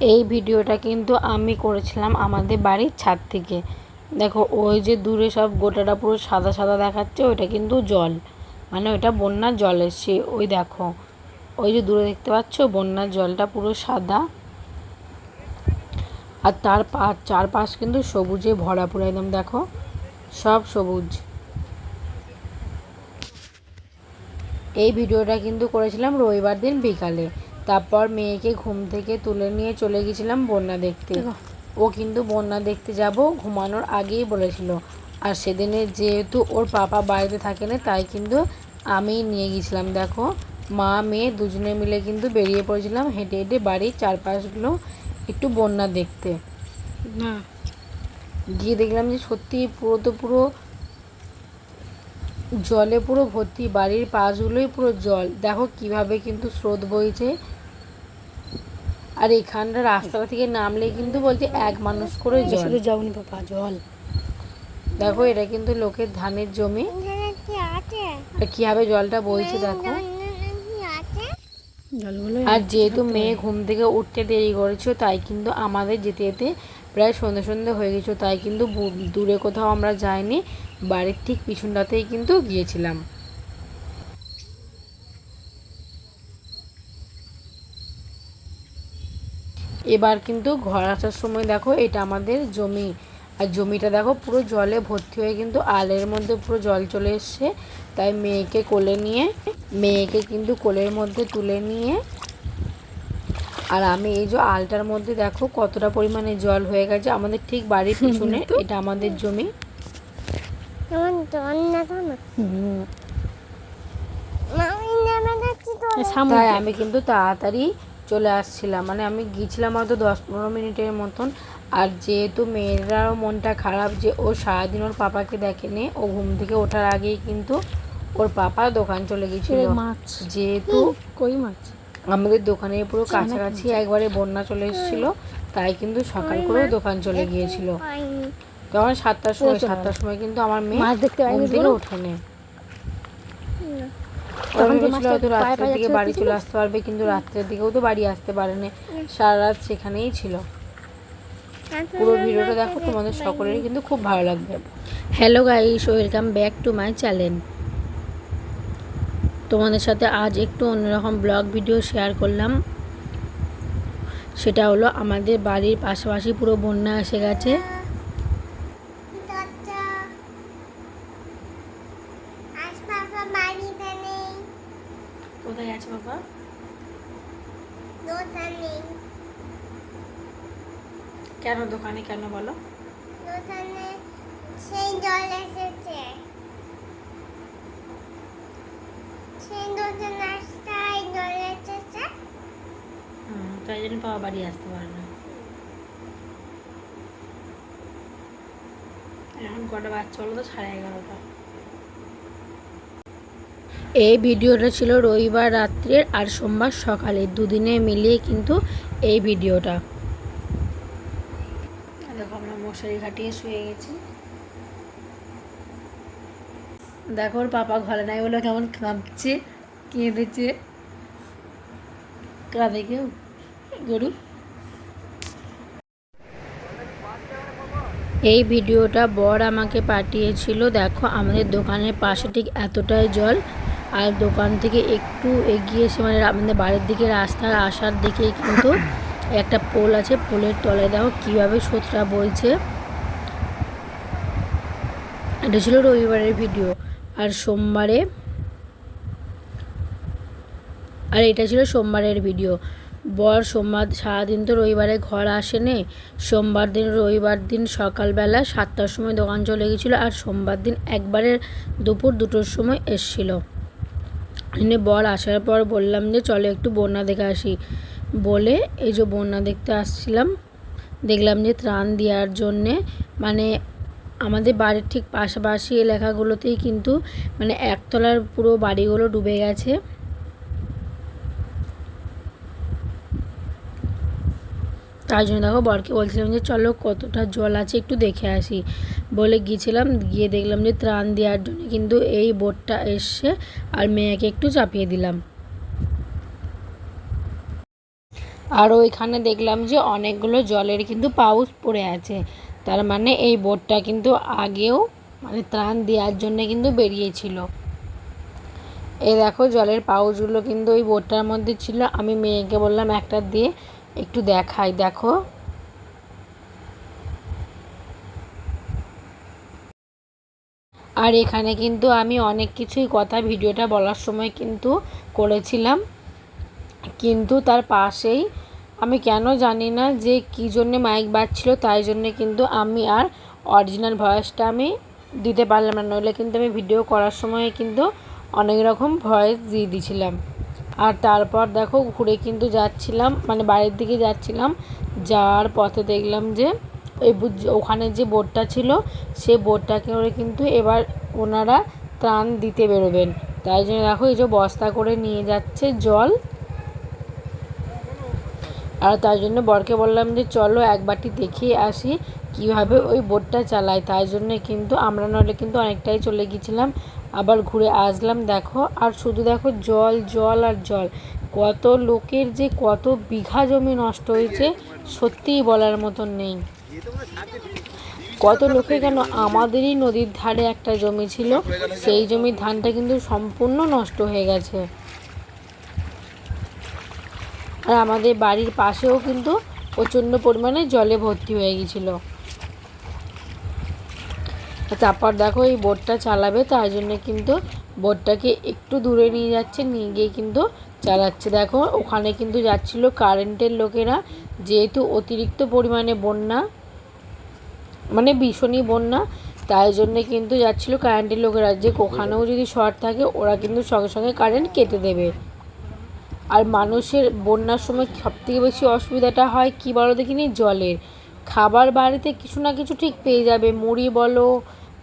এই ভিডিওটা কিন্তু আমি করেছিলাম আমাদের বাড়ির ছাদ থেকে। দেখো, ওই যে দূরে সব গোটাটা পুরো সাদা সাদা দেখাচ্ছে, ওইটা কিন্তু জল। মানে ওইটা বন্যার জল এসছে। ওই দেখো, ওই যে দূরে দেখতে পাচ্ছ, বন্যার জলটা পুরো সাদা। আর তার পা, চারপাশ কিন্তু সবুজে ভরা পুরো একদম, দেখো, সব সবুজ। এই ভিডিওটা কিন্তু করেছিলাম রবিবার দিন বিকালে। তারপর মেয়েকে ঘুম থেকে তুলে নিয়ে চলে গেছিলাম বন্যা দেখতে। ও কিন্তু বন্যা দেখতে যাব ঘুমানোর আগেই বলেছিল। আর সেদিনে যেহেতু ওর পাপা বাড়িতে থাকে না তাই কিন্তু আমি নিয়ে গেছিলাম। দেখো মা মেয়ে দুজনে মিলে কিন্তু বেরিয়ে পড়েছিলাম হেঁটে হেঁটে বাড়ির চারপাশগুলো একটু বন্যা দেখতে। না। গিয়ে দেখলাম যে সত্যি পুরো তো পুরো জলে পুরো ভর্তি বাড়ির পাশগুলোই পুরো জল। দেখো কীভাবে কিন্তু স্রোত বইছে। আর এখানটা রাস্তা থেকে নামলে কিন্তু বলছে এক মানুষ করে জল। শুধু যাওনি বাবা জল। দেখো এটা কিন্তু লোকের ধানের জমি। কীভাবে জলটা বইছে দেখো। আর যেহেতু মেয়ে ঘুম থেকে উঠতে দেরি করেছ তাই কিন্তু আমাদের যেতে যেতে প্রায় সন্ধে সন্ধে হয়ে গেছিল তাই কিন্তু দূরে কোথাও আমরা যাইনি বাড়ির ঠিক পিছনটাতেই কিন্তু গিয়েছিলাম। এবার কিন্তু ঘর আসার সময় দেখো এটা আমাদের জমি। আর জমিটা দেখো পুরো জলে ভর্তি হয়ে কিন্তু আলের মধ্যে পুরো জল চলে এসছে। তাই মেয়েকে কোলে নিয়ে মেয়েকে কিন্তু কোলের মধ্যে তুলে নিয়ে আর আমি এই যে আলটার মধ্যে দেখো কতটা পরিমাণে জল হয়ে গেছে আমাদের ঠিক বাড়ির পিছনে এটা আমাদের জমি। তাই আমি কিন্তু তাড়াতাড়ি চলে আসছিলাম। মানে আমি গিয়েছিলাম হয়তো দশ পনেরো মিনিটের মতন। আর যেহেতু মেয়েরাও মনটা খারাপ যে ও সারাদিন ওর পাপাকে দেখেনি ও ঘুম থেকে ওঠার আগেই কিন্তু ওর পাপা দোকান চলে মাছ? যেহেতু কই মাছ? আমাদের দোকানে পুরো কাছাকাছি একবারে বন্যা চলে এসেছিল তাই কিন্তু সকাল করে দোকান চলে গিয়েছিল। তখন সাতটার সময় সাতটার সময় কিন্তু আমার মেয়ে মাছ দেখতে ঘুম থেকে ওঠেনি। তখন হয়তো রাত্রের দিকে বাড়ি চলে আসতে পারবে কিন্তু রাত্রের দিকেও তো বাড়ি আসতে পারেনি। সারা রাত সেখানেই ছিল। পুরো ভিডিওটা দেখো তোমাদের সকলেরই কিন্তু খুব ভালো লাগবে। Hello guys welcome back to my channel তোমাদের সাথে আজ একটু অন্যরকম ব্লগ ভিডিও শেয়ার করলাম। সেটা হলো আমাদের বাড়ির পাশাপাশি পুরো বন্যা এসে গেছে চাচা আজ বাবা বাড়িতে নেই কোথায় আছে বাবা? দোকানে। কেন দোকানে? কেন বলো। দোকানে সেই জল এসেছে। সেই দোকান রাস্তায় জল এসেছে। তাই জন্য বাবা বাড়ি আসতে পারে না। এখন কটা বাচ্চা হলো তো সাড়ে এগারোটা। এই ভিডিওটা ছিল রবিবার রাত্রের আর সোমবার সকালে। দুদিনে মিলিয়ে কিন্তু এই ভিডিওটা। দেখো আমরা মশারি খাটিয়ে শুয়ে গেছি। দেখো ওর পাপা ঘরে নাই বলে কেমন কাঁদছে কেঁদেছে। কাঁদে কেউ? গরু? এই ভিডিওটা বর আমাকে পাঠিয়েছিল দেখো আমাদের দোকানের পাশে ঠিক এতটাই জল। আর দোকান থেকে একটু এগিয়ে এসে মানে আমাদের বাড়ির দিকে রাস্তার আসার দিকে কিন্তু একটা পোল আছে পোলের তলায় দেখো কীভাবে স্রোতটা বইছে। এটা ছিল রবিবারের ভিডিও। আর সোমবারে আর এটা ছিল সোমবারের ভিডিও। বর সোমবার সারাদিন তো রবিবারে ঘর আসেনি। সোমবার দিন রবিবার দিন সকালবেলা সাতটার সময় দোকান চলে গেছিল আর সোমবার দিন একবারে দুপুর দুটোর সময় এসছিল। এনে বর আসার পর বললাম যে, চলো একটু বন্যা দেখে আসি। বলে এই যে বন্যা দেখতে আসছিলাম, দেখলাম যে ত্রাণ দেওয়ার জন্যে মানে আমাদের বাড়ির ঠিক পাশাপাশি এলাকাগুলোতেই কিন্তু মানে একতলার পুরো বাড়িগুলো ডুবে গেছে। তাই জন্য দেখো বরকে বলছিলাম যে, চলো কতটা জল আছে একটু দেখে আসি। বলে গিয়েছিলাম, গিয়ে দেখলাম যে ত্রাণ দেওয়ার জন্য কিন্তু এই বোটটা এসছে আর মেয়েকে একটু চাপিয়ে দিলাম। আর ওইখানে দেখলাম যে অনেকগুলো জলের কিন্তু পাউচ পড়ে আছে। তার মানে এই বোটটা কিন্তু আগেও মানে ত্রাণ দেওয়ার জন্য কিন্তু বেরিয়েছিল। এই দেখো জলের পাউচগুলো কিন্তু ওই বোটটার মধ্যে ছিল। আমি মেয়েকে বললাম, একটা দিয়ে একটু দেখাই, দেখো। আর এখানে কিন্তু আমি অনেক কিছুই কথা ভিডিওটা বলার সময় কিন্তু করেছিলাম। কিন্তু তার পাশেই আমি কেন জানি না যে কী জন্যে মাইক বাজছিল, তাই জন্যে কিন্তু আমি আর অরিজিনাল ভয়েসটা আমি দিতে পারলাম না। নইলে কিন্তু আমি ভিডিও করার সময় কিন্তু অনেক রকম ভয়েস দিয়ে দিয়েছিলাম আর তারপর দেখো ঘুরে কিন্তু যাচ্ছিলাম মানে বাড়ির দিকে যাচ্ছিলাম। যাওয়ার পথে দেখলাম যে ওই ওখানে যে বোটটা ছিল সেই বোটটাকে ওরা কিন্তু এবার ওনারা ত্রাণ দিতে বেরোবেন। তাই জন্য দেখো এই যে বস্তা করে নিয়ে যাচ্ছে জল। আর তার জন্য বরকে বললাম যে, চলো একবারটি দেখিয়ে আসি কীভাবে ওই বোটটা চালায়, তাই জন্য কিন্তু আমরা নইলে কিন্তু অনেকটাই চলে গিয়েছিলাম। আবার ঘুরে আসলাম, দেখো, আর শুধু দেখো জল জল আর জল। কত লোকের যে কত বিঘা জমি নষ্ট হয়েছে, সত্যিই বলার মতন নেই। কত লোকে কেন আমাদেরই নদীর ধারে একটা জমি ছিল, সেই জমির ধানটা কিন্তু সম্পূর্ণ নষ্ট হয়ে গেছে। আর আমাদের বাড়ির পাশেও কিন্তু প্রচণ্ড পরিমাণে জলে ভর্তি হয়ে গেছিল তারপর দেখো এই বোটটা চালাবে, তার জন্য কিন্তু বোটটাকে একটু দূরে নিয়ে যাচ্ছে, নিয়ে গিয়ে কিন্তু চালাচ্ছে। দেখো, ওখানে কিন্তু যাচ্ছিল কারেন্টের লোকেরা, যেহেতু অতিরিক্ত পরিমাণে বন্যা মানে ভীষণই বন্যা, তাই জন্যে কিন্তু যাচ্ছিল কারেন্টের লোকেরা। যে ওখানেও যদি শর্ট থাকে, ওরা কিন্তু সঙ্গে সঙ্গে কারেন্ট কেটে দেবে। আর মানুষের বন্যার সময় সবথেকে বেশি অসুবিধাটা হয় কি বলো দেখিনি? জলের। খাবার বাড়িতে কিছু না কিছু ঠিক পেয়ে যাবে। মুড়ি বলো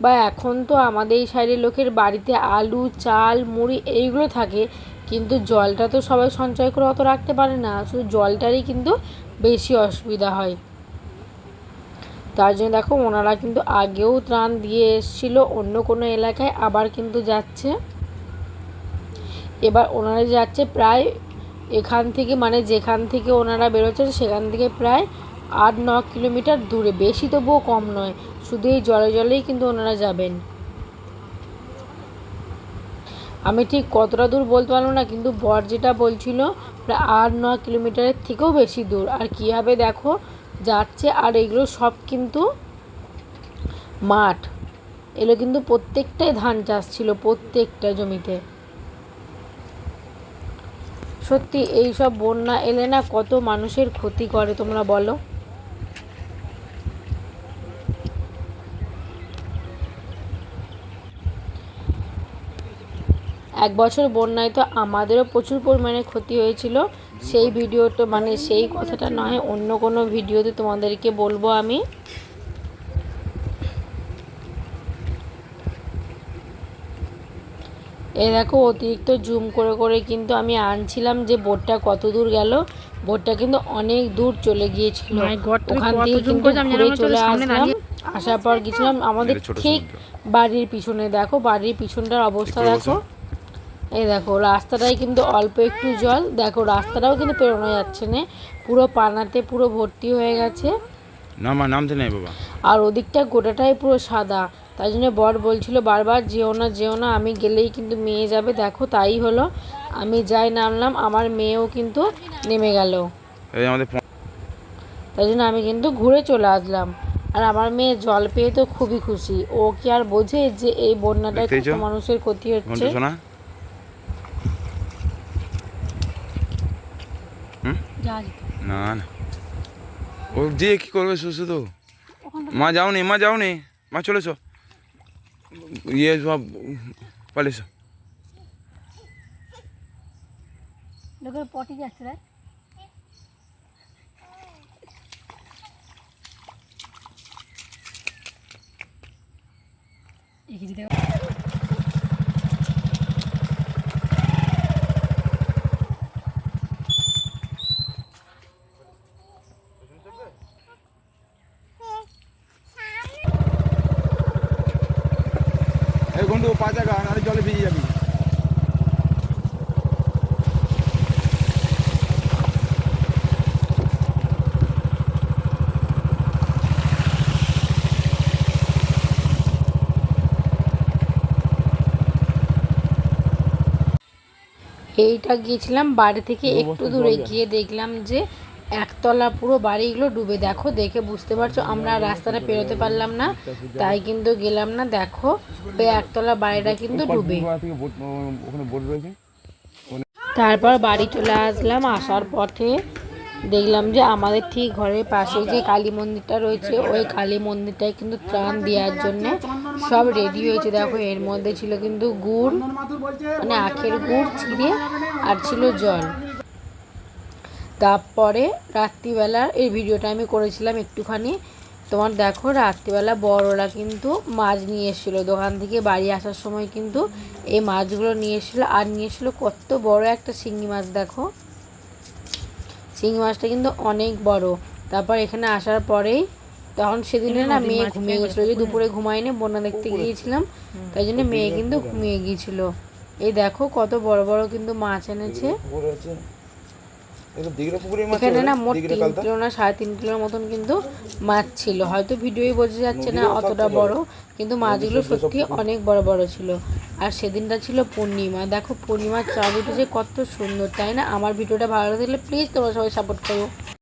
বা এখন তো আমাদের এই সাইডের লোকের বাড়িতে আলু, চাল, মুড়ি এইগুলো থাকে, কিন্তু জলটা তো সবাই সঞ্চয় করে অত রাখতে পারে না। শুধু জলটারই কিন্তু বেশি অসুবিধা হয়। তার জন্য দেখো, ওনারা কিন্তু আগেও ত্রাণ দিয়ে এসেছিল, অন্য কোনো এলাকায় আবার কিন্তু যাচ্ছে। এবার ওনারা যাচ্ছে প্রায় এখান থেকে মানে যেখান থেকে ওনারা বেরোচ্ছেন, সেখান থেকে প্রায় আট ন কিলোমিটার দূরে। বেশি তবুও কম নয়। শুধু এই জলে জলেই কিন্তু ওনারা যাবেন। আমি ঠিক কতটা দূর বলতে পারব না, কিন্তু বর যেটা বলছিল, প্রায় আট ন কিলোমিটারের থেকেও বেশি দূর। আর কীভাবে দেখো, যাচ্ছে আর এগুলো সব কিন্তু মাঠ। এগুলো কিন্তু প্রত্যেকটাই ধান চাষ ছিল, প্রত্যেকটা জমিতে। সত্যি এই সব বন্যা এলে না কত মানুষের ক্ষতি করে, তোমরা বলো। এক বছর বন্যায় তো আমাদেরও প্রচুর পরিমাণে ক্ষতি হয়েছিল। সেই ভিডিওটা মানে সেই কথাটা নয় অন্য কোনো ভিডিওতে তোমাদেরকে বলব আমি। এই দেখো অতিরিক্ত জুম করে করে কিন্তু আমি আনছিলাম যে বোটটা কত দূর গেল। বোটটা কিন্তু অনেক দূর চলে গিয়েছিল। ওখান থেকে কিন্তু ঘুরে চলে আসলাম। আসার পর গেছিলাম আমাদের ঠিক বাড়ির পিছনে। দেখো বাড়ির পিছনটার অবস্থা দেখো। এই দেখো রাস্তাটাই কিন্তু অল্প একটু জল। দেখো রাস্তাটাও কিন্তু পেরোনো যাচ্ছে না। পুরো পানাতে পুরো ভর্তি হয়ে গেছে। না মা নামতে নেই বাবা। আর ওদিকটা গোটাটাই পুরো সাদা। তাই জন্য বর বলছিল বারবার যেও না যেও না আমি গেলেই কিন্তু মেয়ে যাবে। দেখো তাই হলো। আমি যাই নামলাম আমার মেয়েও কিন্তু নেমে গেল। তাই জন্য আমি কিন্তু ঘুরে চলে আসলাম। আর আমার মেয়ে জল পেয়ে তো খুবই খুশি। ও কি আর বোঝে যে এই বন্যাটায় কত মানুষের ক্ষতি হচ্ছে? না না ও দিয়ে কি করবে শুধু শুধু মা যাওনি মা যাওনি মা চলেছ ইয়ে সব পালিয়েছ লোকের পটি যাচ্ছে রে এগিয়ে দিতে এই ঘন্টু পা জায়গা নাহলে জলে ভিজে যাবি এইটা গিয়েছিলাম বাড়ি থেকে একটু দূরে গিয়ে দেখলাম যে একতলা পুরো বাড়িগুলো ডুবে। দেখো দেখে বুঝতে পারছ আমরা রাস্তাটা পেরোতে পারলাম না। তাই কিন্তু গেলাম না। দেখো ওই একতলা বাড়িটা কিন্তু ডুবে। তারপর বাড়ি চলে আসলাম। আসার পথে দেখলাম যে আমাদের ঠিক ঘরের পাশে যে কালী মন্দিরটা রয়েছে ওই কালী মন্দিরটায় কিন্তু ত্রাণ দেওয়ার জন্য সব রেডি হয়েছে, দেখো, এর মধ্যে ছিল কিন্তু গুড় মানে আখের গুড়, চিড়ে, আর ছিল জল। তারপরে রাত্রিবেলা, এই ভিডিওটা আমি করেছিলাম একটুখানি। তোমার দেখো, রাত্রিবেলা বড়রা কিন্তু মাছ নিয়ে এসেছিল। দোকান থেকে বাড়ি আসার সময় কিন্তু এই মাছগুলো নিয়ে এসেছিল। আর নিয়ে এসেছিল কত বড় একটা শিঙি মাছ, দেখো। শিঙি মাছটা কিন্তু অনেক বড়। তারপর এখানে আসার পরেই তখন সেদিনে না মেয়ে ঘুমিয়ে গেছিল। যে দুপুরে ঘুমায়নি বন্যা দেখতে গিয়েছিলাম। তাই জন্য মেয়ে কিন্তু ঘুমিয়ে গিয়েছিল। এই দেখো কত বড় বড় কিন্তু মাছ এনেছে। এখানে না মোট তিন কিলো না সাড়ে তিন কিলোর মতন কিন্তু মাছ ছিল। হয়তো ভিডিওই বোঝা যাচ্ছে না অতটা বড় কিন্তু মাছগুলো সত্যি অনেক বড় বড় ছিল। আর সেদিনটা ছিল পূর্ণিমা। দেখো পূর্ণিমার চাঁদ উঠেছে কত সুন্দর তাই না? আমার ভিডিওটা ভালো লাগলে প্লিজ তোমরা সবাই সাপোর্ট করো।